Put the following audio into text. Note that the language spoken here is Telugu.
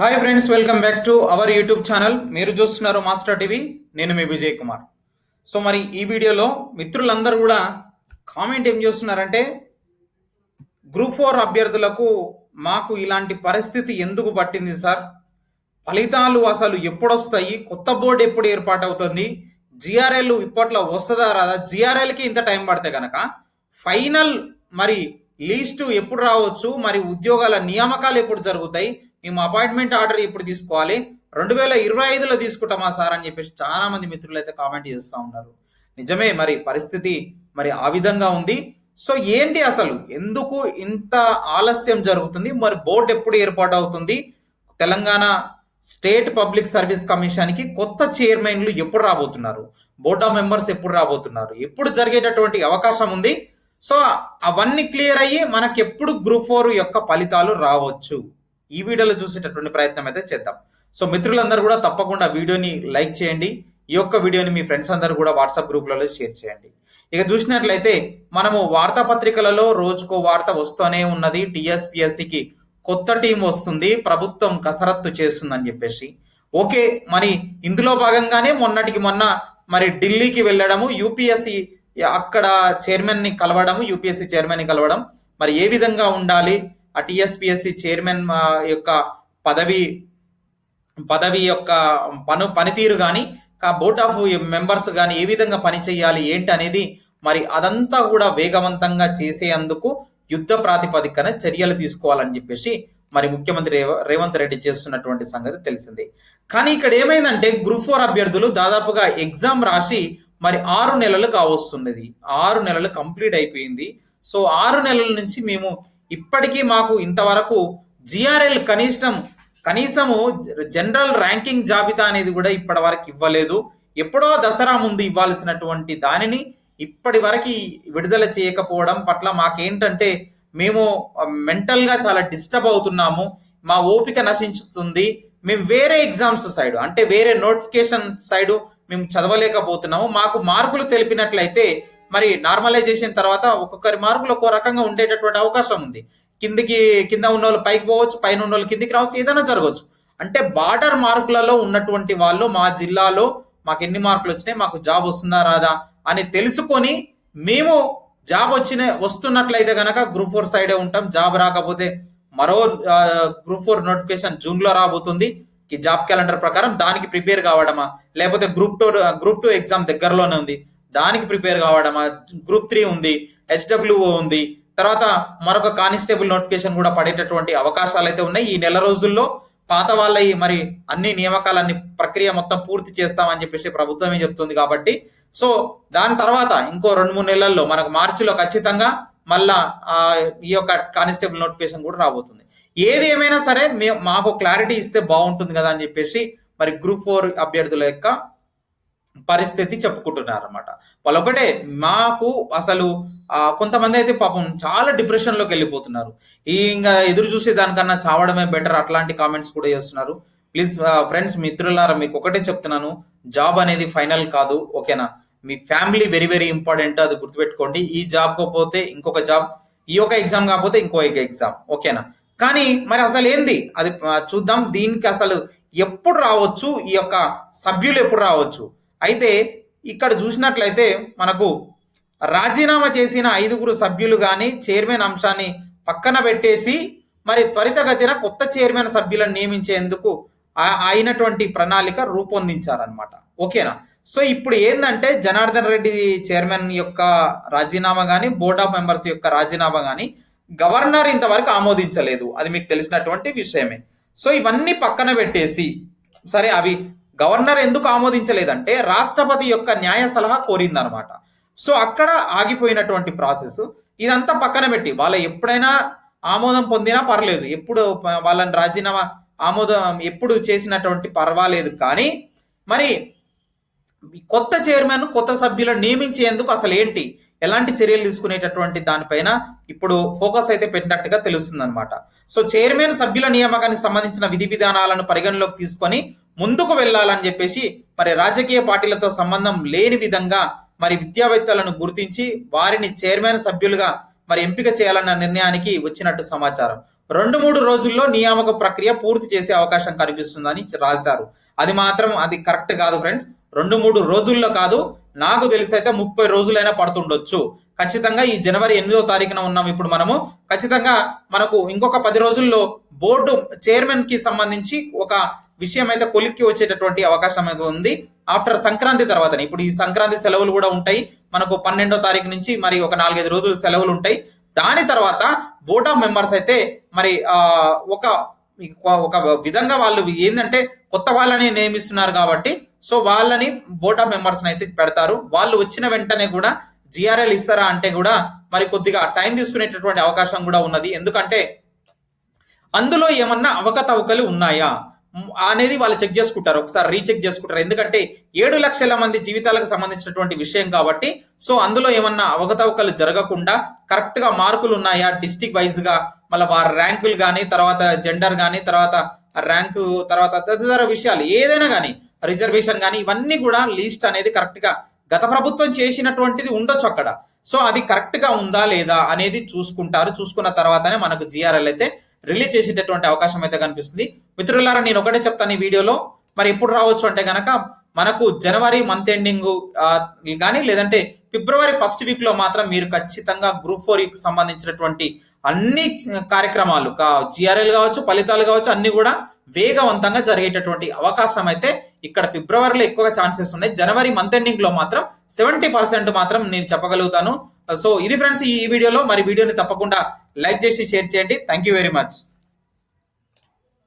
Hi friends welcome back to our YouTube channel మీరు చూస్తున్నారు మాస్టర్ టీవీ నేను మీ విజయ్ కుమార్. సో మరి ఈ వీడియోలో మిత్రులందరూ కూడా కామెంట్ ఏం చేస్తున్నారంటే గ్రూప్ ఫోర్ అభ్యర్థులకు మాకు ఇలాంటి పరిస్థితి ఎందుకు పట్టింది సార్ ఫలితాలు అసలు ఎప్పుడొస్తాయి? కొత్త బోర్డు ఎప్పుడు ఏర్పాటు అవుతుంది జిఆర్ఎల్ ఇప్పట్లో వస్తుందా రాదా? జిఆర్ఎల్కి ఇంత టైం పడితే కనుక ఫైనల్ మరి లీస్టు ఎప్పుడు రావచ్చు? మరి ఉద్యోగాల నియామకాలు ఎప్పుడు జరుగుతాయి? మేము అపాయింట్మెంట్ ఆర్డర్ ఎప్పుడు తీసుకోవాలి. రెండు వేల ఇరవై ఐదులో తీసుకుంటామా సార్ అని చెప్పేసి చాలా మంది మిత్రులు అయితే కామెంట్ చేస్తూ ఉన్నారు. నిజమే మరి పరిస్థితి మరి ఆ విధంగా ఉంది. సో ఏంటి అసలు? ఎందుకు ఇంత ఆలస్యం జరుగుతుంది? మరి బోర్డు ఎప్పుడు ఏర్పాటు అవుతుంది తెలంగాణ స్టేట్ పబ్లిక్ సర్వీస్ కమిషన్కి కొత్త చైర్మన్లు ఎప్పుడు రాబోతున్నారు? బోర్డ్ ఆఫ్ మెంబర్స్ ఎప్పుడు రాబోతున్నారు? ఎప్పుడు జరిగేటటువంటి అవకాశం ఉంది? సో అవన్నీ క్లియర్ అయ్యి మనకి ఎప్పుడు గ్రూప్ ఫోర్ యొక్క ఫలితాలు రావచ్చు. ఈ వీడియోలో చూసేటటువంటి ప్రయత్నం అయితే చేద్దాం. సో మిత్రులందరూ కూడా తప్పకుండా వీడియోని లైక్ చేయండి. ఈ యొక్క వీడియోని మీ ఫ్రెండ్స్ అందరూ కూడా వాట్సాప్ గ్రూప్లలో షేర్ చేయండి. ఇక చూసినట్లయితే మనము వార్తాపత్రికలలో రోజుకో వార్త వస్తూనే ఉన్నది. టిఎస్పిఎస్సికి కొత్త టీం వస్తుంది. ప్రభుత్వం కసరత్తు చేస్తుందని చెప్పేసి. ఓకే మరి ఇందులో భాగంగానే మొన్నటికి మొన్న మరి ఢిల్లీకి వెళ్ళడము యూపీఎస్సి అక్కడ చైర్మన్ని కలవడం కలవడము యూపీఎస్సి చైర్మన్ని కలవడం మరి ఏ విధంగా ఉండాలి? ఆ టిఎస్పిఎస్సి చైర్మన్ యొక్క పదవి పదవి యొక్క పను పనితీరు కానీ బోర్డ్ ఆఫ్ మెంబర్స్ కానీ ఏ విధంగా పని చేయాలి ఏంటి అనేది మరి అదంతా కూడా వేగవంతంగా చేసేందుకు యుద్ధ ప్రాతిపదికన చర్యలు తీసుకోవాలని చెప్పేసి మరి ముఖ్యమంత్రి రేవ- రేవంత్ రెడ్డి చేస్తున్నటువంటి సంగతి తెలిసింది. కానీ ఇక్కడ ఏమైందంటే గ్రూప్ ఫోర్ అభ్యర్థులు దాదాపుగా ఎగ్జామ్ రాసి మరి ఆరు నెలలు కావస్తున్నది. ఆరు నెలలు కంప్లీట్ అయిపోయింది. సో ఆరు నెలల నుంచి మేము ఇప్పటికీ మాకు ఇంతవరకు జిఆర్ఎల్ కనిష్టం కనీసము జనరల్ ర్యాంకింగ్ జాబితా అనేది కూడా ఇప్పటి వరకు ఇవ్వలేదు. ఎప్పుడో దసరా ముందు ఇవ్వాల్సినటువంటి దానిని ఇప్పటి వరకు విడుదల చేయకపోవడం పట్ల మాకేంటంటే మేము మెంటల్గా చాలా డిస్టర్బ్ అవుతున్నాము. మా ఓపిక నశించుతుంది. మేము వేరే ఎగ్జామ్స్ సైడ్ అంటే వేరే నోటిఫికేషన్ సైడ్ మేము చదవలేకపోతున్నాము. మాకు మార్కులు తెలిపినట్లయితే మరి నార్మలైజేషన్ తర్వాత ఒక్కొక్కరి మార్కులు ఒక్కో రకంగా ఉండేటటువంటి అవకాశం ఉంది. కిందికి కింద ఉన్న వాళ్ళు పైకి పోవచ్చు పైన ఉన్న వాళ్ళు కిందికి రావచ్చు ఏదైనా జరగవచ్చు. అంటే బార్డర్ మార్కులలో ఉన్నటువంటి వాళ్ళు మా జిల్లాలో మాకు ఎన్ని మార్కులు వచ్చినాయి మాకు జాబ్ వస్తుందా రాదా అని తెలుసుకొని మేము జాబ్ వచ్చిన వస్తున్నట్లయితే కనుక గ్రూప్ ఫోర్ సైడే ఉంటాం. జాబ్ రాకపోతే మరో గ్రూప్ ఫోర్ నోటిఫికేషన్ జూన్లో రాబోతుంది. ఈ జాబ్ క్యాలెండర్ ప్రకారం దానికి ప్రిపేర్ కావడమా? లేకపోతే group two group two exam దగ్గరలోనే ఉంది. దానికి ప్రిపేర్ కావడమా గ్రూప్ త్రీ ఉంది హెచ్డబ్ల్యూఓ ఉంది. తర్వాత మరొక కానిస్టేబుల్ నోటిఫికేషన్ కూడా పడేటటువంటి అవకాశాలు అయితే ఉన్నాయి. ఈ నెల రోజుల్లో పాత వాళ్ళయి మరి అన్ని నియామకాలన్ని ప్రక్రియ మొత్తం పూర్తి చేస్తామని చెప్పేసి ప్రభుత్వమే చెప్తుంది కాబట్టి. సో దాని తర్వాత ఇంకో రెండు మూడు నెలల్లో మనకు మార్చిలో ఖచ్చితంగా మళ్ళా ఈ యొక్క కానిస్టేబుల్ నోటిఫికేషన్ కూడా రాబోతుంది. ఏది ఏమైనా సరే మేము మాకు క్లారిటీ ఇస్తే బాగుంటుంది కదా అని చెప్పేసి మరి గ్రూప్ ఫోర్ అభ్యర్థుల యొక్క పరిస్థితి చెప్పుకుంటున్నారు అనమాట వాళ్ళొకటే మాకు అసలు కొంతమంది అయితే పాపం చాలా డిప్రెషన్లోకి వెళ్ళిపోతున్నారు. ఈ ఇంకా ఎదురు చూసే దానికన్నా చావడమే బెటర్ అట్లాంటి కామెంట్స్ కూడా చేస్తున్నారు. ప్లీజ్ ఫ్రెండ్స్ మిత్రులారా మీకు ఒకటే చెప్తున్నాను. జాబ్ అనేది ఫైనల్ కాదు ఓకేనా? మీ ఫ్యామిలీ వెరీ వెరీ ఇంపార్టెంట్ అది గుర్తుపెట్టుకోండి. ఈ జాబ్ పోతే ఇంకొక జాబ్ ఈ యొక్క ఎగ్జామ్ కాకపోతే ఇంకో ఎగ్జామ్ ఓకేనా? కానీ మరి అసలు ఏంది? అది చూద్దాం. దీనికి అసలు ఎప్పుడు రావచ్చు? ఈ యొక్క సభ్యులు ఎప్పుడు రావచ్చు? అయితే ఇక్కడ చూసినట్లయితే మనకు రాజీనామా చేసిన ఐదుగురు సభ్యులు కానీ చైర్మన్ అంశాన్ని పక్కన పెట్టేసి మరి త్వరితగతిన కొత్త చైర్మన్ సభ్యులను నియమించేందుకు అయినటువంటి ప్రణాళిక రూపొందించారనమాట ఓకేనా? సో ఇప్పుడు ఏంటంటే జనార్దన్ రెడ్డి చైర్మన్ యొక్క రాజీనామా కానీ బోర్డ్ ఆఫ్ మెంబర్స్ యొక్క రాజీనామా కానీ గవర్నర్ ఇంతవరకు ఆమోదించలేదు. అది మీకు తెలిసినటువంటి విషయమే. సో ఇవన్నీ పక్కన పెట్టేసి సరే అవి గవర్నర్ ఎందుకు ఆమోదించలేదంటే రాష్ట్రపతి యొక్క న్యాయ సలహా కోరిందనమాట సో అక్కడ ఆగిపోయినటువంటి ప్రాసెస్. ఇదంతా పక్కన పెట్టి వాళ్ళ ఎప్పుడైనా ఆమోదం పొందినా పర్లేదు. ఎప్పుడు వాళ్ళని రాజీనామా ఆమోదం ఎప్పుడు చేసినటువంటి పర్వాలేదు కానీ మరి కొత్త చైర్మన్ కొత్త సభ్యులను నియమించేందుకు అసలు ఏంటి? ఎలాంటి చర్యలు తీసుకునేటటువంటి దానిపైన ఇప్పుడు ఫోకస్ అయితే పెట్టినట్టుగా తెలుస్తుంది అనమాట సో చైర్మన్ సభ్యుల నియామకానికి సంబంధించిన విధి విధానాలను పరిగణలోకి తీసుకొని ముందుకు వెళ్ళాలని చెప్పేసి మరి రాజకీయ పార్టీలతో సంబంధం లేని విధంగా మరి విద్యావేత్తలను గుర్తించి వారిని చైర్మన్ సభ్యులుగా మరి ఎంపిక చేయాలన్న నిర్ణయానికి వచ్చినట్టు సమాచారం. రెండు మూడు రోజుల్లో నియామక ప్రక్రియ పూర్తి చేసే అవకాశం కనిపిస్తుందని రాశారు. అది మాత్రం అది కరెక్ట్ కాదు ఫ్రెండ్స్. రెండు మూడు రోజుల్లో కాదు నాకు తెలిసి అయితే ముప్పై రోజులైనా పడుతుండొచ్చు. ఖచ్చితంగా ఈ జనవరి ఎనిమిదో తారీఖున ఉన్నాం ఇప్పుడు మనము. ఖచ్చితంగా మనకు ఇంకొక పది రోజుల్లో బోర్డు చైర్మన్కి సంబంధించి ఒక విషయం అయితే కొలిక్కి వచ్చేటటువంటి అవకాశం అయితే ఉంది. ఆఫ్టర్ సంక్రాంతి తర్వాత ఇప్పుడు ఈ సంక్రాంతి సెలవులు కూడా ఉంటాయి. మనకు పన్నెండో తారీఖు నుంచి మరి ఒక నాలుగైదు రోజులు సెలవులు ఉంటాయి. దాని తర్వాత బోర్డ్ ఆఫ్ మెంబర్స్ అయితే మరి ఒక ఒక విధంగా వాళ్ళు ఏంటంటే కొత్త వాళ్ళని నియమిస్తున్నారు కాబట్టి సో వాళ్ళని బోర్డ్ ఆఫ్ మెంబర్స్ అయితే పెడతారు. వాళ్ళు వచ్చిన వెంటనే కూడా జిఆర్ఎల్ ఇస్తారా అంటే కూడా మరి కొద్దిగా టైం తీసుకునేటటువంటి అవకాశం కూడా ఉన్నది. ఎందుకంటే అందులో ఏమన్నా అవకతవకలు ఉన్నాయా? అనేది వాళ్ళు చెక్ చేసుకుంటారు. ఒకసారి రీచెక్ చేసుకుంటారు. ఎందుకంటే ఏడు లక్షల మంది జీవితాలకు సంబంధించినటువంటి విషయం కాబట్టి సో అందులో ఏమన్నా అవకతవకలు జరగకుండా కరెక్ట్గా మార్కులు ఉన్నాయా? డిస్టిక్ వైజ్గా మళ్ళీ వారి ర్యాంకులు కానీ తర్వాత జెండర్ కానీ తర్వాత ర్యాంకు తర్వాత తదితర విషయాలు ఏదైనా కానీ రిజర్వేషన్ కానీ ఇవన్నీ కూడా లీస్ట్ అనేది కరెక్ట్గా గత ప్రభుత్వం చేసినటువంటిది ఉండొచ్చు అక్కడ. సో అది కరెక్ట్గా ఉందా లేదా అనేది చూసుకుంటారు. చూసుకున్న తర్వాతనే మనకు జిఆర్ఎల్ అయితే రిలీజ్ చేసేటటువంటి అవకాశం అయితే కనిపిస్తుంది. మిత్రులారా నేను ఒకటే చెప్తాను ఈ వీడియోలో. మరి ఎప్పుడు రావచ్చు అంటే కనుక మనకు జనవరి మంత్ ఎండింగ్ కానీ లేదంటే ఫిబ్రవరి ఫస్ట్ వీక్లో మాత్రం మీరు ఖచ్చితంగా గ్రూప్ ఫోర్కి సంబంధించినటువంటి అన్ని కార్యక్రమాలు జిఆర్ఎల్ కావచ్చు ఫలితాలు కావచ్చు అన్ని కూడా వేగవంతంగా జరిగేటటువంటి అవకాశం అయితే ఇక్కడ ఫిబ్రవరిలో ఎక్కువగా ఛాన్సెస్ ఉన్నాయి. జనవరి మంత్ ఎండింగ్లో మాత్రం సెవెంటీ పర్సెంట్ మాత్రం నేను చెప్పగలుగుతాను. సో ఇది ఫ్రెండ్స్ ఈ వీడియోలో. మరి వీడియోని తప్పకుండా లైక్ చేసి షేర్ చేయండి. Thank you very much